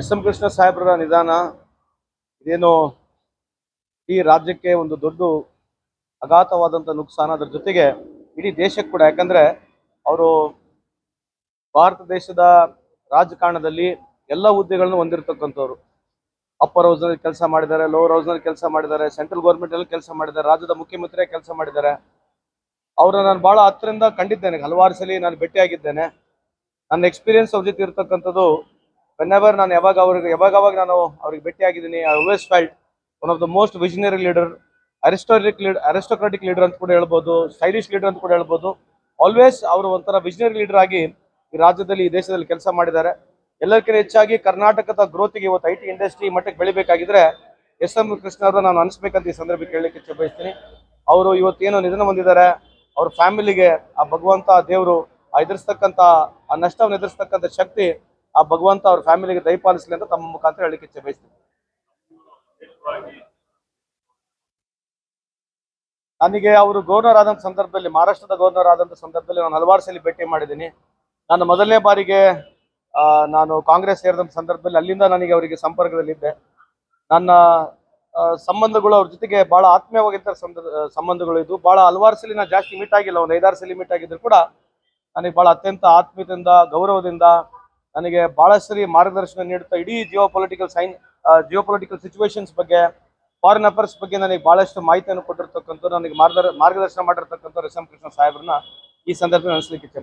S M Krishna ಸಾಹೇಬ್ರ ನಿಧಾನ, ಇದೇನು ಈ ರಾಜ್ಯಕ್ಕೆ ಒಂದು ದೊಡ್ಡ ಅಘಾತವಾದಂಥ ನುಕ್ಸಾನ ಅದರ ಜೊತೆಗೆ ಇಡೀ ದೇಶಕ್ಕೆ ಕೂಡ. ಯಾಕಂದ್ರೆ ಅವರು ಭಾರತ ದೇಶದ ರಾಜಕಾರಣದಲ್ಲಿ ಎಲ್ಲ ಹುದ್ದೆಗಳನ್ನು ಹೊಂದಿರತಕ್ಕಂಥವ್ರು. ಅಪ್ಪರ್ ಹೌಸ್ನಲ್ಲಿ ಕೆಲಸ ಮಾಡಿದ್ದಾರೆ ಲೋವರ್ ಹೌಸ್ನಲ್ಲಿ ಕೆಲಸ ಮಾಡಿದ್ದಾರೆ ಸೆಂಟ್ರಲ್ ಗೌರ್ಮೆಂಟಲ್ಲಿ ಕೆಲಸ ಮಾಡಿದ್ದಾರೆ, ರಾಜ್ಯದ ಮುಖ್ಯಮಂತ್ರಿ ಕೆಲಸ ಮಾಡಿದ್ದಾರೆ. ಅವರನ್ನು ನಾನು ಬಹಳ ಹತ್ತರಿಂದ ಕಂಡಿದ್ದೇನೆ, ಹಲವಾರು ಸಲ ನಾನು ಭೇಟಿಯಾಗಿದ್ದೇನೆ. ನನ್ನ ಎಕ್ಸ್ಪೀರಿಯನ್ಸ್ ಅವ್ರ ಜೊತೆ ಇರ್ತಕ್ಕಂಥದ್ದು ವೆನ್ ನಾನು ಯಾವಾಗ ಅವ್ರಿಗೆ ಯಾವಾಗ ಅವಾಗ ನಾನು ಅವ್ರಿಗೆ ಭೇಟಿಯಾಗಿದ್ದೀನಿ I always failed one of the most visionary leader ಅರಿಸ್ಟೋರಿಕ್ leader aristocratic leader ಅಂತ ಕೂಡ ಹೇಳ್ಬೋದು ಸ್ಟೈಲಿಶ್ ಲೀಡರ್ ಅಂತ ಕೂಡ ಹೇಳ್ಬೋದು. ಆಲ್ವೇಸ್ ಅವರು ಒಂಥರ ವಿಷನರಿ ಲೀಡರ್ ಆಗಿ ಈ ರಾಜ್ಯದಲ್ಲಿ, ಈ ದೇಶದಲ್ಲಿ ಕೆಲಸ ಮಾಡಿದ್ದಾರೆ. ಎಲ್ಲರಿಗಿಂತ ಹೆಚ್ಚಾಗಿ ಕರ್ನಾಟಕದ ಗ್ರೋತಿಗೆ ಇವತ್ತು ಐ ಟಿ ಇಂಡಸ್ಟ್ರಿ ಮಟ್ಟಕ್ಕೆ ಬೆಳಿಬೇಕಾಗಿದ್ರೆ ಎಸ್ ಎಂ ಕೃಷ್ಣ ಅವರು ನಾನು ಅನಿಸ್ಬೇಕಂತ ಈ ಸಂದರ್ಭಕ್ಕೆ ಕೇಳಲಿಕ್ಕೆ ಇಚ್ಛೆ ಬಯಸ್ತೀನಿ ಅವರು ಇವತ್ತೇನು ನಿಧನ ಹೊಂದಿದ್ದಾರೆ, ಅವ್ರ ಫ್ಯಾಮಿಲಿಗೆ ಆ ಭಗವಂತ, ದೇವರು ಎದುರಿಸ್ತಕ್ಕಂಥ ಆ ನಷ್ಟವನ್ನು ಎದುರಿಸ್ತಕ್ಕಂಥ ಶಕ್ತಿ ಆ ಭಗವಂತ ಅವ್ರ ಫ್ಯಾಮಿಲಿಗೆ ದಯಪಾಲಿಸಲಿ ಅಂತ ತಮ್ಮ ಮುಖಾಂತರ ಹೇಳಿಕೆ ಇಚ್ಛೆ ಬಯಸ್ತೀನಿ. ನನಗೆ ಅವರು ಗವರ್ನರ್ ಆದಂತ ಸಂದರ್ಭದಲ್ಲಿ, ಮಹಾರಾಷ್ಟ್ರದ ಗವರ್ನರ್ ಆದಂಥ ಸಂದರ್ಭದಲ್ಲಿ ನಾನು ಹಲವಾರು ಸಲ ಭೇಟಿ ಮಾಡಿದ್ದೀನಿ. ನಾನು ಮೊದಲನೇ ಬಾರಿಗೆ ನಾನು ಕಾಂಗ್ರೆಸ್ ಸೇರಿದಂತ ಸಂದರ್ಭದಲ್ಲಿ ಅಲ್ಲಿಂದ ನನಗೆ ಅವರಿಗೆ ಸಂಪರ್ಕದಲ್ಲಿದ್ದೆ. ನನ್ನ ಸಂಬಂಧಗಳು ಅವ್ರ ಜೊತೆಗೆ ಬಹಳ ಆತ್ಮೀಯವಾಗಿದ್ದ ಸಂಬಂಧಗಳು ಇದು ಬಹಳ ಹಲವಾರು ಸಲ ನಾನು ಜಾಸ್ತಿ ಮೀಟ್ ಆಗಿಲ್ಲ, ಒಂದು ಐದಾರು ಸಲ ಮೀಟ್ ಆಗಿದ್ರು ಕೂಡ ನನಗೆ ಬಹಳ ಅತ್ಯಂತ ಆತ್ಮೀಯದಿಂದ, ಗೌರವದಿಂದ ನನಗೆ ಬಹಳಷ್ಟು ಮಾರ್ಗದರ್ಶನ ನೀಡುತ್ತಾ ಇಡೀ geopolitical sign geopolitical situations ಬಗ್ಗೆ ಫಾರಿನ್ ಅಫೇರ್ಸ್ ಬಗ್ಗೆ ನನಗೆ ಬಹಳಷ್ಟು ಮಾಹಿತಿಯನ್ನು ಕೊಟ್ಟಿರ್ತಕ್ಕಂಥ ನನಗೆ ಮಾರ್ಗದರ್, ಮಾರ್ಗದರ್ಶನ ಮಾಡಿರ್ತಕ್ಕಂಥ ರಿಸಂ ಕೃಷ್ಣ ಸಾಹೇಬ್ರನ್ನ ಈ ಸಂದರ್ಭದಲ್ಲಿ ಅನಿಸ್ಲಿಕ್ಕೆ ಇಚ್ಛೆ